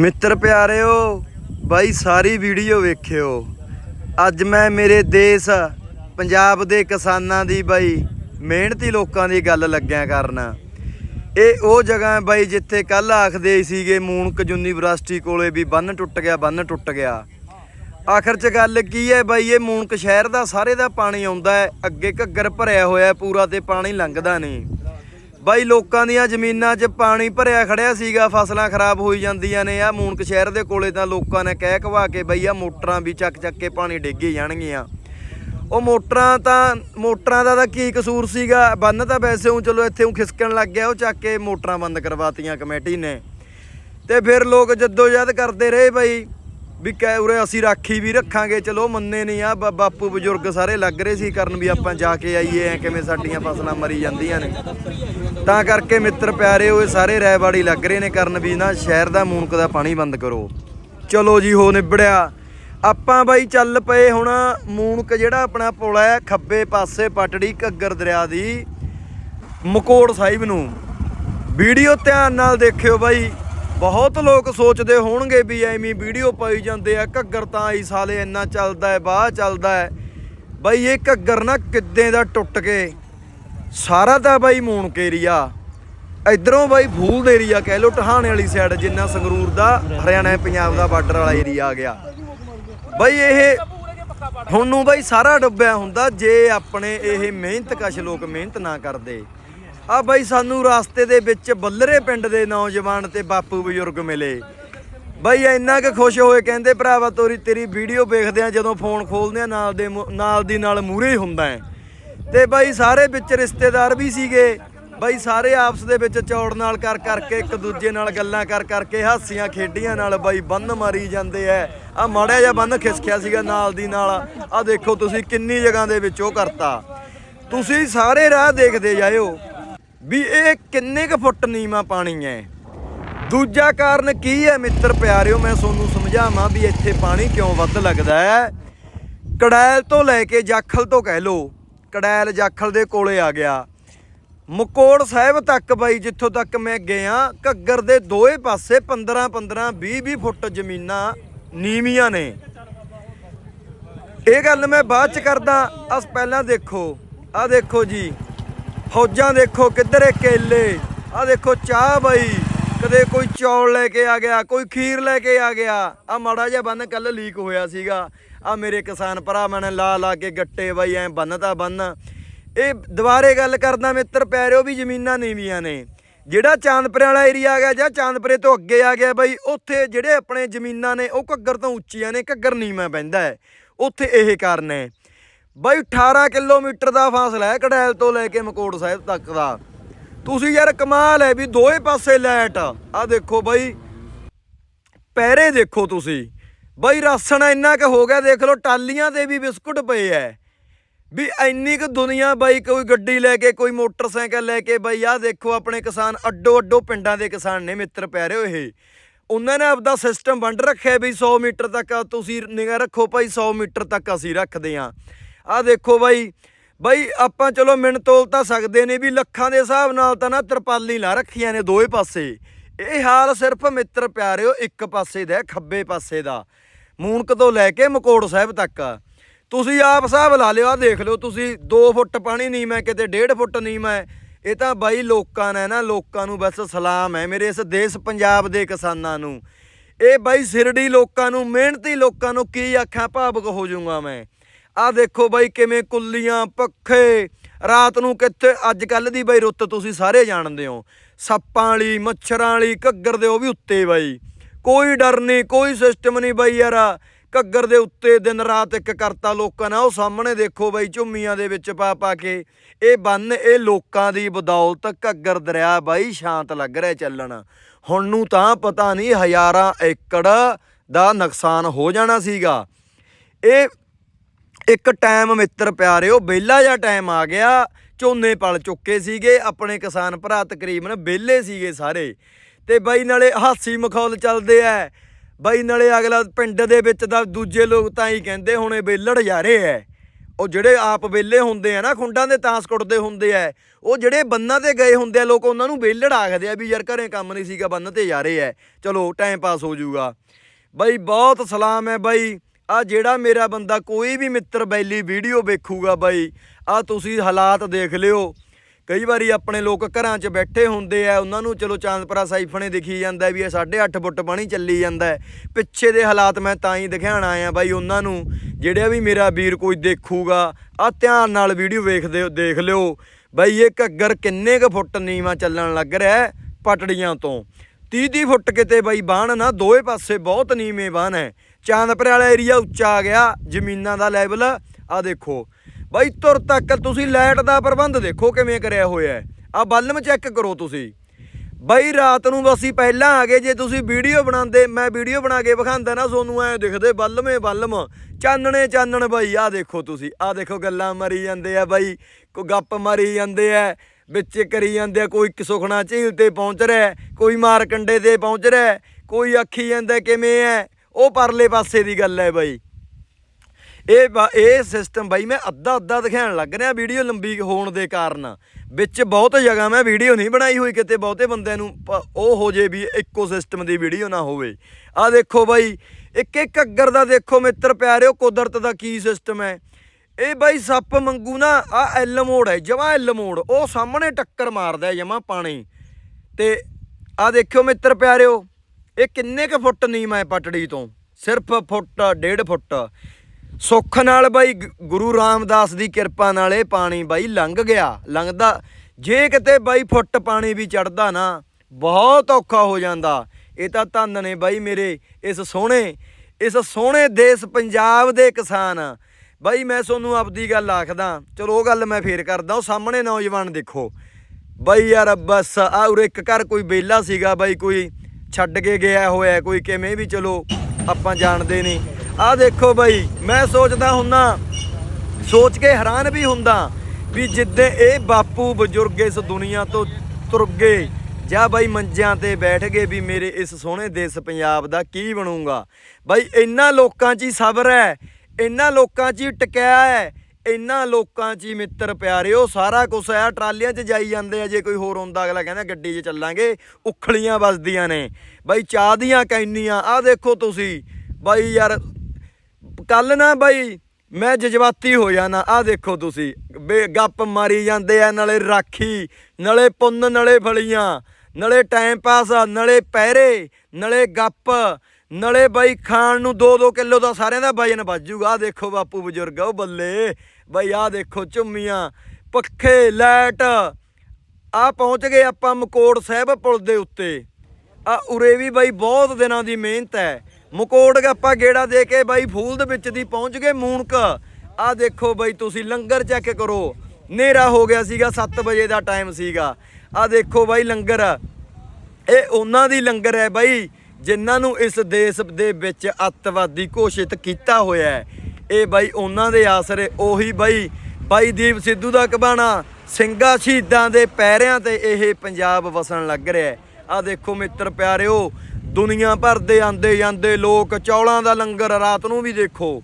ਮਿੱਤਰ ਪਿਆਰਿਓ, ਬਾਈ ਸਾਰੀ ਵੀਡੀਓ ਵੇਖਿਓ। ਅੱਜ ਮੈਂ ਮੇਰੇ ਦੇਸ਼, ਪੰਜਾਬ ਦੇ ਕਿਸਾਨਾਂ ਦੀ ਬਾਈ ਮਿਹਨਤੀ ਲੋਕਾਂ ਦੀ ਗੱਲ ਲੱਗਿਆ ਕਰਨਾ। ਇਹ ਉਹ ਜਗ੍ਹਾ ਹੈ ਬਾਈ ਜਿੱਥੇ ਕੱਲ ਆਖਦੇ ਸੀਗੇ, ਮੂਨਕ ਯੂਨੀਵਰਸਿਟੀ ਕੋਲੇ ਵੀ ਬੰਨ ਟੁੱਟ ਗਿਆ, ਬੰਨ ਟੁੱਟ ਗਿਆ। ਆਖਰ ਚ ਗੱਲ ਕੀ ਹੈ ਬਾਈ, ਇਹ ਮੂਨਕ ਸ਼ਹਿਰ ਦਾ, ਸਾਰੇ ਦਾ ਪਾਣੀ ਆਉਂਦਾ ਹੈ, ਅੱਗੇ ਘੱਗਰ ਭਰਿਆ ਹੋਇਆ ਪੂਰਾ ਤੇ ਪਾਣੀ ਲੰਘਦਾ ਨਹੀਂ। ਬਾਈ, ਲੋਕਾਂ ਦੀਆਂ ਜ਼ਮੀਨਾਂ 'ਚ ਪਾਣੀ ਭਰਿਆ ਖੜਿਆ ਸੀਗਾ, ਫਸਲਾਂ ਖਰਾਬ ਹੋਈ ਜਾਂਦੀਆਂ ਨੇ। ਆ ਮੂਨਕ ਸ਼ਹਿਰ ਦੇ ਕੋਲੇ ਤਾਂ ਲੋਕਾਂ ਨੇ ਕਹਿ ਕਵਾ ਕੇ ਬਈ ਆ ਮੋਟਰਾਂ ਵੀ ਚੱਕ ਚੱਕ ਕੇ ਪਾਣੀ ਡਿੱਗੀ ਜਾਣਗੀਆਂ। ਉਹ ਮੋਟਰਾਂ ਤਾਂ, ਮੋਟਰਾਂ ਦਾ ਤਾਂ ਕੀ ਕਸੂਰ ਸੀਗਾ? ਬੰਨ ਤਾਂ ਵੈਸੇ ਉਹ ਚਲੋ ਇੱਥੇ ਉਹ ਖਿਸਕਣ ਲੱਗ ਗਿਆ, ਉਹ ਚੱਕ ਕੇ ਮੋਟਰਾਂ ਬੰਦ ਕਰਵਾਤੀਆਂ ਕਮੇਟੀ ਨੇ। ਤੇ ਫਿਰ ਲੋਕ ਜਦੋਜਹਿਦ ਕਰਦੇ ਰਹੇ ਬਈ ਵੀ ਕਹਿ ਉਰੇ ਅਸੀਂ ਰਾਖੀ ਵੀ ਰੱਖਾਂਗੇ, ਚਲੋ ਮੰਨੇ ਨਹੀਂ ਆ, ਬਾ- ਬਾਪੂ ਬਜ਼ੁਰਗ ਸਾਰੇ ਲੱਗ ਰਹੇ ਸੀ ਕਰਨ ਵੀ ਆਪਾਂ ਜਾ ਕੇ ਆਈਏ, ਐ ਕਿਵੇਂ ਸਾਡੀਆਂ ਫਸਲਾਂ ਮਰੀ ਜਾਂਦੀਆਂ ਨੇ। ਤਾਂ ਕਰਕੇ ਮਿੱਤਰ ਪਿਆਰੇ ਹੋਏ ਸਾਰੇ ਰੈਵਾੜੀ ਲੱਗ ਰਹੇ ਨੇ ਕਰਨ ਵੀ ਨਾ ਸ਼ਹਿਰ ਦਾ ਮੂਨਕ ਦਾ ਪਾਣੀ ਬੰਦ ਕਰੋ। ਚਲੋ ਜੀ, ਹੋ ਨਿਬੜਿਆ। ਆਪਾਂ ਬਾਈ ਚੱਲ ਪਏ ਹੁਣ ਮੂਨਕ ਜਿਹੜਾ ਆਪਣਾ ਪੁਲ ਹੈ, ਖੱਬੇ ਪਾਸੇ ਪਟੜੀ ਘੱਗਰ ਦਰਿਆ ਦੀ, ਮਕੋੜ ਸਾਹਿਬ ਨੂੰ। ਵੀਡੀਓ ਧਿਆਨ ਨਾਲ ਦੇਖਿਓ ਬਾਈ। ਬਹੁਤ ਲੋਕ ਸੋਚਦੇ ਹੋਣਗੇ ਵੀ ਐਵੇਂ ਵੀਡੀਓ ਪਾਈ ਜਾਂਦੇ ਆ, ਘੱਗਰ ਤਾਂ ਆਈ ਸਾਲੇ ਇੰਨਾ ਚੱਲਦਾ ਹੈ, ਬਾਹ ਚੱਲਦਾ ਹੈ। ਬਾਈ ਇਹ ਘੱਗਰ ਨਾ ਕਿੱਦੇ ਦਾ ਟੁੱਟ ਕੇ, ਸਾਰਾ ਤਾਂ ਬਾਈ ਮੂਨਕ ਏਰੀਆ ਇਧਰੋਂ ਬਾਈ ਫੂਲ ਏਰੀਆ ਕਹਿ ਲੋ ਟਹਾਣੇ ਵਾਲੀ ਸਾਈਡ ਜਿੰਨਾ ਸੰਗਰੂਰ ਦਾ, ਹਰਿਆਣਾ, ਪੰਜਾਬ ਦਾ ਬਾਰਡਰ ਵਾਲਾ ਏਰੀਆ ਆ ਗਿਆ। ਬਾਈ ਇਹ ਹੁਣ ਬਾਈ ਸਾਰਾ ਡੁੱਬਿਆ ਹੁੰਦਾ ਜੇ ਆਪਣੇ ਇਹ ਮਿਹਨਤ ਕਸ਼ ਲੋਕ ਮਿਹਨਤ ਨਾ ਕਰਦੇ। ਆ ਬਾਈ ਸਾਨੂੰ ਰਸਤੇ ਦੇ ਵਿੱਚ ਬੱਲਰੇ ਪਿੰਡ ਦੇ ਨੌਜਵਾਨ ਤੇ ਬਾਪੂ ਬਜ਼ੁਰਗ ਮਿਲੇ। ਬਾਈ ਇੰਨਾ ਕਿ ਖੁਸ਼ ਹੋਏ ਕਹਿੰਦੇ, ਭਰਾਵਾ, ਤੋਰੀ ਤੇਰੀ ਵੀਡੀਓ ਵੇਖਦੇ ਆ, ਜਦੋਂ ਫੋਨ ਖੋਲਦੇ ਆ, ਨਾਲ ਦੇ ਮੂ- ਨਾਲ ਦੀ ਨਾਲ ਮੂਰੇ ਹੀ ਹੁੰਦਾ ਹੈ ਤੇ ਬਾਈ ਸਾਰੇ ਵਿੱਚ ਰਿਸ਼ਤੇਦਾਰ ਵੀ ਸੀਗੇ। ਬਾਈ ਸਾਰੇ ਆਪਸ ਦੇ ਵਿੱਚ ਚੌੜ ਨਾਲ ਕਰ ਕਰਕੇ, ਇੱਕ ਦੂਜੇ ਨਾਲ ਗੱਲਾਂ ਕਰ ਕਰਕੇ, ਹਾਸੀਆਂ ਖੇਡੀਆਂ ਨਾਲ ਬਾਈ ਬੰਨ ਮਾਰੀ ਜਾਂਦੇ ਐ। ਆ ਮਾੜਾ ਜਿਹਾ ਬੰਨ ਖਿਸਕਿਆ ਸੀਗਾ ਨਾਲ ਦੀ ਨਾਲ। ਆ ਦੇਖੋ ਤੁਸੀਂ ਕਿੰਨੀ ਜਗ੍ਹਾ ਦੇ ਵਿੱਚ ਉਹ ਕਰਤਾ। ਤੁਸੀਂ ਸਾਰੇ ਰਾਹ ਦੇਖਦੇ ਜਾਇਓ। ਵੀ ਇਹ ਕਿੰਨੇ ਕੁ ਫੁੱਟ ਨੀਵਾਂ ਪਾਣੀ ਹੈ? ਦੂਜਾ ਕਾਰਨ ਕੀ ਹੈ ਮਿੱਤਰ ਪਿਆਰਿਓ? ਮੈਂ ਤੁਹਾਨੂੰ ਸਮਝਾਵਾਂ ਵੀ ਇੱਥੇ ਪਾਣੀ ਕਿਉਂ ਵੱਧ ਲੱਗਦਾ ਹੈ। ਕੜੈਲ ਤੋਂ ਲੈ ਕੇ ਜਾਖਲ ਤੋਂ ਕਹਿ ਲੋ ਕੜੈਲ ਜਾਖਲ ਦੇ ਕੋਲੇ ਆ ਗਿਆ। ਮਕੋੜ ਸਾਹਿਬ ਤੱਕ ਬਾਈ, ਜਿੱਥੋਂ ਤੱਕ ਮੈਂ ਗਿਆ, ਘੱਗਰ ਦੇ ਦੋਏ ਪਾਸੇ 15 15 20 20 ਫੁੱਟ ਜ਼ਮੀਨਾਂ ਨੀਵੀਆਂ ਨੇ। ਇਹ ਗੱਲ ਮੈਂ ਬਾਅਦ ਚ ਕਰਦਾ। ਅਸ ਪਹਿਲਾਂ ਦੇਖੋ ਆ ਦੇਖੋ ਜੀ। ਫੌਜਾਂ ਦੇਖੋ ਕਿੱਧਰ ਇਹ ਕੇਲੇ। ਆ ਦੇਖੋ ਚਾਹ ਬਾਈ। ਕਦੇ ਕੋਈ ਚੌਲ ਲੈ ਕੇ ਆ ਗਿਆ, ਕੋਈ ਖੀਰ ਲੈ ਕੇ ਆ ਗਿਆ। ਆ ਮਾੜਾ ਜਿਹਾ ਬੰਨ ਕੱਲ ਲੀਕ ਹੋਇਆ ਸੀਗਾ। ਆ ਮੇਰੇ ਕਿਸਾਨ ਭਰਾ ਨੇ ਲਾ ਲਾ ਕੇ ਗੱਟੇ ਬਾਈ, ਐ ਬੰਨਤਾ ਬੰਨ। ਇਹ ਦੁਬਾਰੇ ਗੱਲ ਕਰਦਾ ਮਿੱਤਰ ਪੈ ਰਿਓ ਵੀ ਜ਼ਮੀਨਾਂ ਨੀਵੀਆਂ ਨੇ। ਜਿਹੜਾ ਚਾਂਦਪੁਰੇ ਵਾਲਾ ਏਰੀਆ ਆ ਗਿਆ ਜਾਂ ਚਾਂਦਪੁਰੇ ਤੋਂ ਅੱਗੇ ਆ ਗਿਆ ਬਾਈ, ਉੱਥੇ ਜਿਹੜੇ ਆਪਣੇ ਜ਼ਮੀਨਾਂ ਨੇ, ਉਹ ਘੱਗਰ ਤੋਂ ਉੱਚੀਆਂ ਨੇ, ਘੱਗਰ ਨੀਵਾਂ ਪੈਂਦਾ ਹੈ। ਉੱਥੇ ਇਹ ਕਾਰਨ ਹੈ। ਬਾਈ 18 ਕਿਲੋਮੀਟਰ ਦਾ ਫਾਸਲਾ ਹੈ ਕੜੈਲ ਤੋਂ ਲੈ ਕੇ ਮਕੋੜ ਸਾਹਿਬ ਤੱਕ ਦਾ। ਤੁਸੀਂ ਯਾਰ ਕਮਾਲ ਹੈ ਵੀ ਦੋਵੇਂ ਪਾਸੇ ਲਾਈਟ। ਆ ਦੇਖੋ ਬਾਈ, ਪਹਿਰੇ ਦੇਖੋ ਤੁਸੀਂ। ਬਾਈ ਰਾਸਣ ਇੰਨਾ ਕੁ ਹੋ ਗਿਆ, ਦੇਖ ਲਓ ਟਾਲੀਆਂ ਤੇ ਵੀ ਬਿਸਕੁਟ ਪਏ ਐ। ਵੀ ਇੰਨੀ ਕੁ ਦੁਨੀਆ ਬਾਈ ਕੋਈ ਗੱਡੀ ਲੈ ਕੇ, ਕੋਈ ਮੋਟਰਸਾਈਕਲ ਲੈ ਕੇ, ਬਾਈ ਆਹ ਦੇਖੋ ਆਪਣੇ ਕਿਸਾਨ, ਅੱਡੋ ਅੱਡੋ ਪਿੰਡਾਂ ਦੇ ਕਿਸਾਨ ਨੇ ਮਿੱਤਰ ਪਿਆਰੇ ਹੋਏ ਉਹਨਾਂ ਨੇ ਆਪਦਾ ਸਿਸਟਮ ਵੰਡ ਰੱਖਿਆ ਵੀ 100 ਮੀਟਰ ਤੱਕ ਤੁਸੀਂ ਨਿਗਾਹ ਰੱਖੋ ਭਾਈ 100 ਮੀਟਰ ਤੱਕ ਅਸੀਂ ਰੱਖਦੇ ਆਂ। ਆਹ ਦੇਖੋ ਬਾਈ। ਬਾਈ, ਆਪਾਂ ਚਲੋ ਮਿਣ ਤੋਲ ਤਾਂ ਸਕਦੇ ਨੇ ਵੀ ਲੱਖਾਂ ਦੇ ਹਿਸਾਬ ਨਾਲ ਤਾਂ ਨਾ ਤਰਪਾਲੀ ਲਾ ਰੱਖੀਆਂ ਨੇ ਦੋਵੇਂ ਪਾਸੇ। ਇਹ ਹਾਲ ਸਿਰਫ ਮਿੱਤਰ ਪਿਆਰਿਓ, ਇੱਕ ਪਾਸੇ ਦਾ, ਖੱਬੇ ਪਾਸੇ ਦਾ। ਮੂਨਕ ਤੋਂ ਲੈ ਕੇ ਮਕੋੜ ਸਾਹਿਬ ਤੱਕ। ਤੁਸੀਂ ਆਪ ਹਿਸਾਬ ਲਾ ਲਿਓ ਆ ਦੇਖ ਲਿਓ, ਤੁਸੀਂ 2 ਫੁੱਟ ਪਾਣੀ ਨਹੀਂ ਹੈ ਕਿਤੇ 1.5 ਫੁੱਟ ਨਹੀਂ ਹੈ ਇਹ ਤਾਂ ਬਾਈ ਲੋਕਾਂ ਨੇ ਨਾ, ਲੋਕਾਂ ਨੂੰ ਬਸ ਸਲਾਮ ਹੈ ਮੇਰੇ ਇਸ ਦੇਸ਼ ਪੰਜਾਬ ਦੇ ਕਿਸਾਨਾਂ ਨੂੰ। ਇਹ ਬਾਈ ਸਿਰੜੀ ਲੋਕਾਂ ਨੂੰ, ਮਿਹਨਤੀ ਲੋਕਾਂ ਨੂੰ ਕੀ ਆਖਾਂ, ਭਾਵਕ ਹੋ ਜਾਊਂਗਾ ਮੈਂ। ਆ ਦੇਖੋ ਬਾਈ ਕਿਵੇਂ ਕੁੱਲੀਆਂ, ਪੱਖੇ। ਰਾਤ ਨੂੰ ਕਿੱਥੇ, ਅੱਜ ਕੱਲ ਦੀ ਬਾਈ ਰੁੱਤ ਤੁਸੀਂ ਸਾਰੇ ਜਾਣਦੇ ਹੋ। ਸੱਪਾਂ ਵਾਲੀ, ਮੱਛਰਾਂ ਵਾਲੀ, ਘੱਗਰ ਦੇ ਉਹ ਵੀ ਉੱਤੇ ਬਾਈ। ਕੋਈ ਡਰ ਨਹੀਂ, ਕੋਈ ਸਿਸਟਮ ਨਹੀਂ ਬਾਈ ਯਾਰ। ਘੱਗਰ ਦੇ ਉੱਤੇ ਦਿਨ ਰਾਤ ਇੱਕ ਕਰਤਾ ਲੋਕਾਂ ਨੇ ਉਹ ਸਾਹਮਣੇ ਦੇਖੋ ਬਾਈ ਝੁੰਮੀਆਂ ਦੇ ਵਿੱਚ ਪਾ ਪਾ ਕੇ। ਇਹ ਬੰਨ, ਇਹ ਲੋਕਾਂ ਦੀ ਬਦੌਲਤ ਘੱਗਰ ਦਰਿਆ ਬਾਈ ਸ਼ਾਂਤ ਲੱਗ ਰਿਹਾ ਚੱਲਣ। ਹੁਣ ਨੂੰ ਤਾਂ ਪਤਾ ਨਹੀਂ ਹਜ਼ਾਰਾਂ ਏਕੜ ਦਾ ਨੁਕਸਾਨ ਹੋ ਜਾਣਾ ਸੀਗਾ। ਇਹ ਇੱਕ ਟਾਈਮ ਮਿੱਤਰ ਪਿਆਰਿਓ ਬੇਲਾ ਜਿਹਾ ਟਾਈਮ ਆ ਗਿਆ। ਝੋਨੇ ਪਲ ਚੁੱਕੇ ਸੀਗੇ, ਆਪਣੇ ਕਿਸਾਨ ਭਰਾ ਤਕਰੀਬਨ ਬੇਲੇ ਸੀਗੇ ਸਾਰੇ। ਤੇ ਬਾਈ ਨਾਲੇ ਹਾਸੀ ਮਖੌਲ ਚੱਲਦੇ ਐ। ਬਾਈ ਨਾਲੇ ਅਗਲਾ ਪਿੰਡ ਦੇ ਵਿੱਚ ਦਾ ਦੂਜੇ ਲੋਕ ਤਾਂ ਹੀ ਕਹਿੰਦੇ, ਹੁਣ ਇਹ ਬੇਲੜ ਜਾ ਰਹੇ ਐ। ਉਹ ਜਿਹੜੇ ਆਪ ਵਿਹਲੇ ਹੁੰਦੇ ਆ ਨਾ, ਖੁੰਡਾਂ ਦੇ ਤਾਂਸ ਕੁੱਟਦੇ ਹੁੰਦੇ ਆ ਉਹ ਜਿਹੜੇ ਬੰਨਾਂ ਤੇ ਗਏ ਹੁੰਦੇ ਆ, ਲੋਕ ਉਹਨਾਂ ਨੂੰ ਵਿਹਲੜ ਆਖਦੇ ਆ ਵੀ ਯਾਰ ਘਰੇ ਕੰਮ ਨਹੀਂ ਸੀਗਾ, ਬੰਨ ਤੇ ਜਾ ਰਹੇ ਆ ਚਲੋ ਟਾਈਮ ਪਾਸ ਹੋ ਜਾਊਗਾ। ਬਾਈ, ਬਹੁਤ ਸਲਾਮ ਹੈ ਬਾਈ। ਆ ਜਿਹੜਾ ਮੇਰਾ ਬੰਦਾ ਕੋਈ ਵੀ ਮਿੱਤਰ ਬੈਲੀ ਵੀਡੀਓ ਵੇਖੂਗਾ ਬਾਈ, ਆ ਤੁਸੀਂ ਹਾਲਾਤ ਦੇਖ ਲਿਓ। ਕਈ ਵਾਰੀ ਆਪਣੇ ਲੋਕ ਘਰਾਂ 'ਚ ਬੈਠੇ ਹੁੰਦੇ ਆ, ਉਹਨਾਂ ਨੂੰ ਚਲੋ ਚਾਂਦਪੁਰਾ ਸਾਈਫਣੇ ਦਿਖੀ ਜਾਂਦਾ ਵੀ ਇਹ 8.5 ਫੁੱਟ ਪਾਣੀ ਚੱਲੀ ਜਾਂਦਾ ਪਿੱਛੇ ਦੇ ਹਾਲਾਤ ਮੈਂ ਤਾਂ ਹੀ ਦਿਖਾਉਣ ਆਇਆ ਬਾਈ ਉਹਨਾਂ ਨੂੰ, ਜਿਹੜਾ ਵੀ ਮੇਰਾ ਵੀਰ ਕੋਈ ਦੇਖੂਗਾ, ਆ ਧਿਆਨ ਨਾਲ ਵੀਡੀਓ ਵੇਖਦੇ, ਦੇਖ ਲਿਓ। ਬਾਈ ਇਹ ਘੱਗਰ ਕਿੰਨੇ ਕੁ ਫੁੱਟ ਨੀਵਾਂ ਚੱਲਣ ਲੱਗ ਰਿਹਾ ਪਟੜੀਆਂ ਤੋਂ। 30 30 ਫੁੱਟ ਕਿਤੇ ਬਾਈ ਬਾਣ ਨਾ, ਦੋਵੇਂ ਪਾਸੇ ਬਹੁਤ ਨੀਵੇਂ ਬਾਣ ਹੈ। ਚਾਂਦਪੁਰ ਵਾਲਾ ਏਰੀਆ ਉੱਚਾ ਆ ਗਿਆ, ਜ਼ਮੀਨਾਂ ਦਾ ਲੈਵਲ ਆ ਦੇਖੋ। ਬਾਈ, ਤੁਰ ਤੱਕ ਤੁਸੀਂ ਲਾਈਟ ਦਾ ਪ੍ਰਬੰਧ ਦੇਖੋ ਕਿਵੇਂ ਕਰਿਆ ਹੋਇਆ ਹੈ। ਆ ਬਲਮ ਚੈੱਕ ਕਰੋ ਤੁਸੀਂ। ਬਾਈ, ਰਾਤ ਨੂੰ ਅਸੀਂ ਪਹਿਲਾਂ ਆ ਗਏ, ਜੇ ਤੁਸੀਂ ਵੀਡੀਓ ਬਣਾਉਂਦੇ, ਮੈਂ ਵੀਡੀਓ ਬਣਾ ਕੇ ਵਿਖਾਉਂਦਾ ਨਾ, ਤੁਹਾਨੂੰ ਐ ਦਿਖਦੇ ਬਲਮੇ ਬਲਮ ਚਾਨਣੇ ਚਾਨਣ ਬਾਈ ਆ ਦੇਖੋ ਤੁਸੀਂ ਆ ਦੇਖੋ ਗੱਲਾਂ ਮਰੀ ਜਾਂਦੇ ਆ ਬਾਈ ਕੋ ਗੱਪ ਮਰੀ ਜਾਂਦੇ ਆ, ਵਿੱਚ ਕਰੀ ਜਾਂਦੇ ਆ, ਕੋਈ ਸੁਖਣਾ ਝੀਲ ਤੇ ਪਹੁੰਚ ਰਿਹਾ, ਕੋਈ ਮਾਰ ਕੰਡੇ ਤੇ ਪਹੁੰਚ ਰਿਹਾ, ਕੋਈ ਆਖੀ ਜਾਂਦਾ ਕਿਵੇਂ ਐ ਉਹ ਪਰਲੇ ਪਾਸੇ ਦੀ ਗੱਲ ਹੈ ਬਾਈ। ਇਹ ਬ- ਇਹ ਸਿਸਟਮ ਬਾਈ, ਮੈਂ ਅੱਧਾ ਅੱਧਾ ਦਿਖਾਉਣ ਲੱਗ ਰਿਹਾ ਵੀਡੀਓ ਲੰਬੀ ਹੋਣ ਦੇ ਕਾਰਨ। ਵਿੱਚ ਬਹੁਤ ਜਗ੍ਹਾ ਮੈਂ ਵੀਡੀਓ ਨਹੀਂ ਬਣਾਈ ਹੋਈ ਕਿਤੇ, ਬਹੁਤੇ ਬੰਦਿਆਂ ਨੂੰ ਪ- ਉਹ ਹੋ ਜੇ ਵੀ ਇੱਕੋ ਸਿਸਟਮ ਦੀ ਵੀਡੀਓ ਨਾ ਹੋਵੇ। ਆ ਦੇਖੋ ਬਾਈ, ਇੱਕ ਇੱਕ ਅੱਗਰ ਦਾ ਦੇਖੋ ਮਿੱਤਰ ਪਿਆਰਿਓ, ਕੁਦਰਤ ਦਾ ਕੀ ਸਿਸਟਮ ਹੈ। ਇਹ ਬਾਈ ਸੱਪ ਮੰਗੂ ਨਾ ਆ ਐਲ ਮੋੜ ਹੈ, ਜਮਾ ਐਲ ਮੋੜ। ਉਹ ਸਾਹਮਣੇ ਟੱਕਰ ਮਾਰਦਾ ਜਮਾ ਪਾਣੀ। ਤੇ ਆ ਦੇਖਿਓ ਮਿੱਤਰ ਪਿਆਰਿਓ ਇਹ ਕਿੰਨੇ ਕੁ ਫੁੱਟ ਨੀਮ ਹੈ ਪਟੜੀ ਤੋਂ? ਸਿਰਫ ਫੁੱਟ, ਡੇਢ ਫੁੱਟ। ਸੁੱਖ ਨਾਲ ਬਾਈ ਗ- ਗੁਰੂ ਰਾਮਦਾਸ ਦੀ ਕਿਰਪਾ ਨਾਲ ਇਹ ਪਾਣੀ ਬਾਈ ਲੰਘ ਗਿਆ। ਲੰਘਦਾ, ਜੇ ਕਿਤੇ ਬਾਈ ਫੁੱਟ ਪਾਣੀ ਵੀ ਚੜਦਾ ਨਾ, ਬਹੁਤ ਔਖਾ ਹੋ ਜਾਂਦਾ। ਇਹ ਤਾਂ ਧੰਨ ਨੇ ਬਾਈ ਮੇਰੇ ਇਸ ਸੋਹਣੇ ਇਸ ਸੋਹਣੇ ਦੇਸ਼ ਪੰਜਾਬ ਦੇ ਕਿਸਾਨ। ਬਾਈ ਮੈਂ ਤੁਹਾਨੂੰ ਆਪਦੀ ਗੱਲ ਆਖਦਾ। ਚਲੋ ਉਹ ਗੱਲ ਮੈਂ ਫੇਰ ਕਰਦਾ। ਉਹ ਸਾਹਮਣੇ ਨੌਜਵਾਨ ਦੇਖੋ। ਬਾਈ ਯਾਰ ਬਸ ਆ ਉਰੇ ਇੱਕ ਘਰ ਕੋਈ ਬੇਲਾ ਸੀਗਾ ਬਾਈ ਕੋਈ। ਛੱਡ ਕੇ ਗਿਆ ਹੋਇਆ ਕੋਈ ਕਿਵੇਂ ਵੀ ਚਲੋ, ਆਪਾਂ ਜਾਣਦੇ ਨਹੀਂ। ਆ ਦੇਖੋ ਬਾਈ, ਮੈਂ ਸੋਚਦਾ ਹੁੰਨਾ, ਸੋਚ ਕੇ ਹੈਰਾਨ ਵੀ ਹੁੰਦਾ ਵੀ ਜਿੱਦੇ ਇਹ ਬਾਪੂ ਬਜ਼ੁਰਗ ਇਸ ਦੁਨੀਆ ਤੋਂ ਤੁਰ ਗਏ, ਜਾਂ ਬਾਈ ਮੰਜਿਆਂ ਤੇ ਬੈਠ ਗਏ ਵੀ ਮੇਰੇ ਇਸ ਸੋਹਣੇ ਦੇਸ਼ ਪੰਜਾਬ ਦਾ ਕੀ ਬਣੂਗਾ। ਬਾਈ, ਇੰਨਾ ਲੋਕਾਂ 'ਚ ਹੀ ਸਬਰ ਹੈ, ਇੰਨਾ ਲੋਕਾਂ 'ਚ ਹੀ ਟਕਿਆ ਹੈ ਇੰਨਾ ਲੋਕਾਂ 'ਚ ਹੀ ਮਿੱਤਰ ਪਿਆਰਿਓ, ਸਾਰਾ ਕੁਝ ਆ, ਟਰਾਲੀਆਂ 'ਚ ਜਾਈ ਜਾਂਦੇ ਆ, ਜੇ ਕੋਈ ਹੋਰ ਹੁੰਦਾ ਅਗਲਾ ਕਹਿੰਦਾ ਗੱਡੀ 'ਚ ਚੱਲਾਂਗੇ, ਉਖਲੀਆਂ ਵੱਜਦੀਆਂ ਨੇ। ਬਾਈ ਚਾਹ ਦੀਆਂ ਕੈਨੀਆਂ, ਆਹ ਦੇਖੋ ਤੁਸੀਂ, ਬਾਈ ਯਾਰ ਕੱਲ ਨਾ ਬਾਈ ਮੈਂ ਜਜ਼ਬਾਤੀ ਹੋ ਜਾਣਾ, ਆਹ ਦੇਖੋ ਤੁਸੀਂ, ਬੇ ਗੱਪ ਮਾਰੀ ਜਾਂਦੇ ਆ, ਨਾਲੇ ਰਾਖੀ, ਨਾਲੇ ਪੁੰਨ, ਨਾਲੇ ਫਲੀਆਂ, ਨਾਲੇ ਟਾਈਮ ਪਾਸ ਨਾਲੇ ਪਹਿਰੇ, ਨਾਲੇ ਗੱਪ, ਨਾਲੇ ਬਾਈ ਖਾਣ ਨੂੰ 2-2 ਕਿਲੋ ਦਾ ਸਾਰਿਆਂ ਦਾ ਵਜਨ ਵੱਜੂਗਾ ਆਹ ਦੇਖੋ ਬਾਪੂ ਬਜ਼ੁਰਗ ਉਹ ਬੱਲੇ ਬਾਈ ਆਹ ਦੇਖੋ ਝੁੰਮੀਆਂ, ਪੱਖੇ, ਲਾਈਟ। ਆ ਪਹੁੰਚ ਗਏ ਆਪਾਂ ਮਕੋੜ ਸਾਹਿਬ ਪੁਲ ਦੇ ਉੱਤੇ। ਆ ਉਰੇ ਵੀ ਬਾਈ ਬਹੁਤ ਦਿਨਾਂ ਦੀ ਮਿਹਨਤ ਹੈ। ਮਕੋੜ ਆਪਾਂ ਗੇੜਾ ਦੇ ਕੇ ਬਾਈ ਫੂਲ ਦੇ ਵਿੱਚ ਦੀ ਪਹੁੰਚ ਗਏ ਮੂਨਕ। ਆ ਦੇਖੋ ਬਾਈ ਤੁਸੀਂ ਲੰਗਰ ਚੈੱਕ ਕਰੋ। ਹਨੇਰਾ ਹੋ ਗਿਆ ਸੀਗਾ 7 ਵਜੇ ਦਾ ਟਾਈਮ ਸੀਗਾ। ਆ ਦੇਖੋ ਬਾਈ ਲੰਗਰ। ਇਹ ਉਹਨਾਂ ਦੀ ਲੰਗਰ ਹੈ ਬਾਈ, ਜਿਨ੍ਹਾਂ ਨੂੰ ਇਸ ਦੇਸ਼ ਦੇ ਵਿੱਚ ਅੱਤਵਾਦੀ ਘੋਸ਼ਿਤ ਕੀਤਾ ਹੋਇਆ ਹੈ। ਇਹ ਬਾਈ ਉਹਨਾਂ ਦੇ ਆਸਰੇ ਉਹੀ ਬਾਈ। ਬਾਈ ਦੀਪ ਸਿੱਧੂ ਦਾ ਕਬਾਣਾ। ਸਿੰਘਾਂ ਸ਼ਹੀਦਾਂ ਦੇ ਪੈਰਿਆਂ ਤੇ ਇਹ ਪੰਜਾਬ ਵਸਣ ਲੱਗ ਰਿਹਾ ਹੈ। ਆ ਦੇਖੋ ਮਿੱਤਰ ਪਿਆਰਿਓ, ਦੁਨੀਆ ਭਰ ਦੇ ਆਂਦੇ ਜਾਂਦੇ ਲੋਕ, ਚੌਲਾਂ ਦਾ ਲੰਗਰ ਰਾਤ ਨੂੰ ਵੀ ਦੇਖੋ।